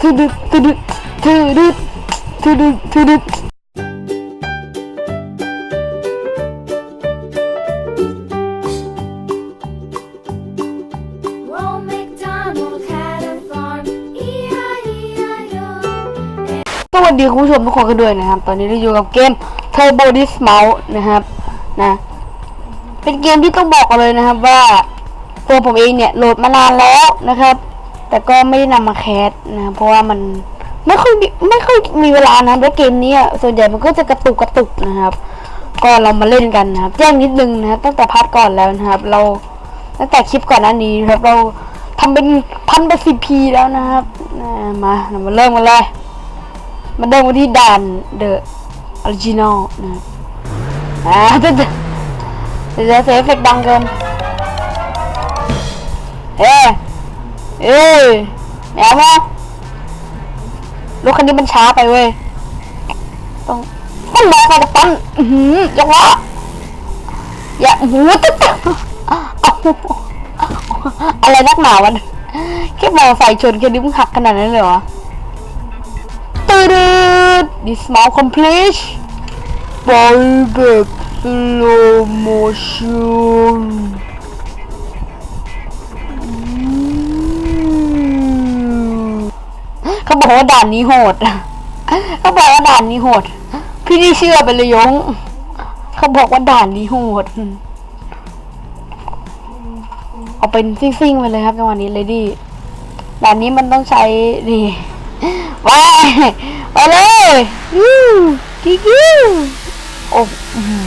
ทุดุดทุดุดทุดุดทุดุดทุดุด Old MacDonald had a farm, E-I-E-I-O. สวัสดีคุณผู้ชมทุกคนกันด้วยนะครับ ตอนนี้เราอยู่กับเกม Turbo Dismount นะครับนะเป็นเกมที่ต้องบอกกันเลยนะครับว่าตัวผมเองเนี่ยโหลดมานานแล้วนะครับ แต่ก็ไม่ได้นำมาแคสนะ เพราะว่ามันไม่ค่อยมไม่ค่อยมีเวลานะครับแล้วเกมนี้อะส่วนใหญ่มันก็จะกระตุกกระตุกนะครับ ก็เรามาเล่นกันนะครับ แจ้งนิดนึงนะตั้งแต่พาร์ทก่อนแล้วนะครับ เราตั้งแต่คลิปก่อนหน้านี้นะครับเราทำเป็นพันเป็นสิบพีแล้วนะครับนะมาเรามาเริ่มกันเลยมาเดินมาที่ด่านเดอะออริจินอลนะครับอ่าจะจะจะเสียเอฟเฟกต์ดังเกิน เอ้ยแมวมารถคันนี้มันช้าไปเว้ย ต้องต้องรอไปกับตันอือหือยังวะอย่าหูตึ๊ดเอะไรนักหนาวันแค่มอไซค์ชนแค่นี้มึงหักขนาดนั้นเลยเหรอตืด dismount complete by back slow motion เขาบอกว่าด่านนี้โหดเขาบอกว่าด่านนี้โหด พี่นี่เชื่อไปเลยยงเขาบอกว่าด่านนี้โหดเอาเป็นซิ่งๆไปเลยครับจังหวะนี้เลยดิด่านนี้มันต้องใช้นี่ไปไปเลยยูกิ๊กโอ้อื้อหือ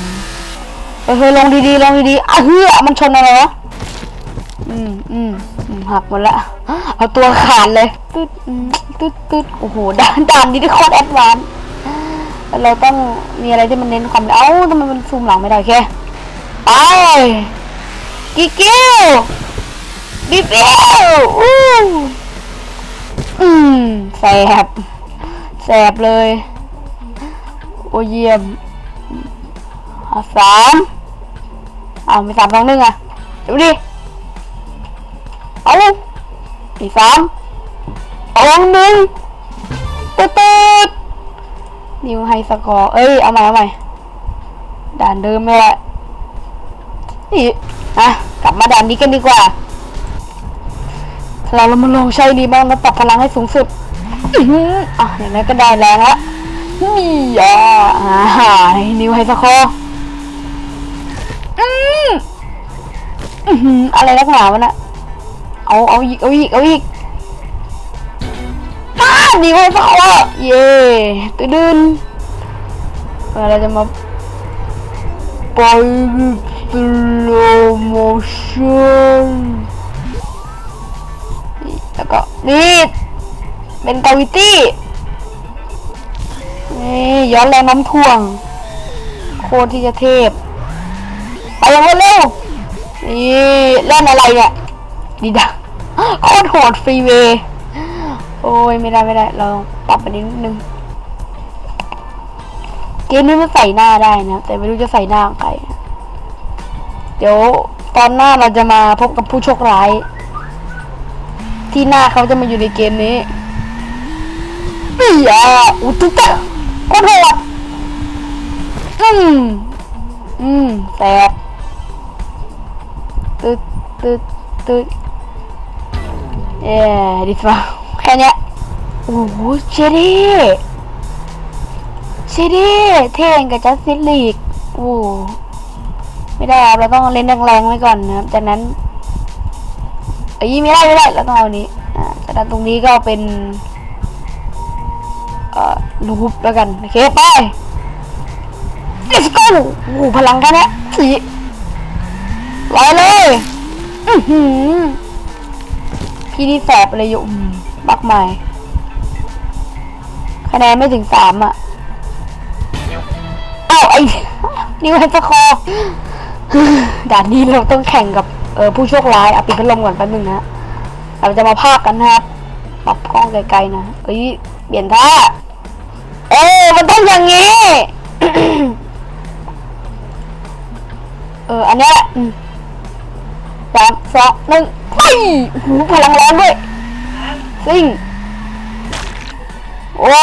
เฮ้ยลงดีๆลงดีๆอะเฮือมันชนอะไรวะ อืมอืมอืมหักหมดละ เอาตัวขาดเลย ตึ๊ดอืมตึ๊ดตึ๊ดโอ้โหด่านด่านนี้ที่โคตรแอดวานซ์เราต้องมีอะไรที่มันเน้นความเอ้าทำไมมันซูมหลังไม่ได้โอเคไปกิ๊กยูบิ๊บเอวอู้อืมแสบแสบเลย โอเยี่ยมอะสามอ้าวมีสามสองหนึ่งอะดูดิ เอาอีกสามเอาหนึ่งตืดตืดนิวไฮสกอร์ เอ้ย เอาใหม่เอาใหม่ด่านเดิมเลยแหละนี่อะกลับมาด่านนี้กันดีกว่าเราเรามาลองใช้ดีบ้างแล้วปรับพลังให้สูงสุดอื้อหืออะอย่างนั้นก็ได้แรงละนี่อะอ่านิวไฮสโคอร์อืมอื้อหือะไรนักหนาวะน่ะ เอาเอาอีกเอาอีกเอาอีกอ่านิวไฮสโคอเย่ตื่นดึนเออเราจะมาไปล่อย slow motion แล้วก็นี่เป็นกาวิตี้นี่ย้อนแรงน้ำท่วง โคตรที่จะเทพไปยังเร็วนี่เล่นอะไรเนี่ยดีดัง โคตรโหดฟรีเวย์โอ้ยไม่ได้ไม่ได้ เราปรับไปนิดนึงเกมนี้มันใส่หน้าได้นะ แต่ไม่รู้จะใส่หน้าใครเดี๋ยวตอนหน้าเราจะมาพบกับผู้โชคร้าย ที่หน้าเขาจะมาอยู่ในเกมนี้นี่อะอุยตุ๊กตาโคตรโหดอืมอืมแสบตึ๊ดตึ๊ดตึ๊ด เย้ดิสมาแค่นี้โอ้โหเชดีเชดีเท่งกับจัสติลีกโอ้ไม่ได้ครับเราต้องเล่นแรงๆไว้ก่อนนะครับ จากนั้นเอ้ยไม่ได้ไม่ได้แล้วต้องเอานนี้อ่าจากนั้นตรงนี้ก็เป็นเอ่อลูปแล้วกันโอเคไป let's go โอ้พลังกันนะสีไว้เลย อือหือ พี่นี่แสบเลยอยู่อืมมากมายคะแนนไม่ถึงสามอะอ้าวไอ้นิวไฮสคอร์ด่านนี้เราต้องแข่งกับเออผู้โชคร้ายเอาปิดพัดลมก่อนแป๊บนึงนะเราจะมาพากกันนะครับปรับกล้องไกลๆนะเอ้ยเปลี่ยนท่าเอ้ยมันต้องอย่างนี้ เอออันเนี้ยอืม สามสองหนึ่งไปหูพลังร้อนด้วยซิ่งโอ้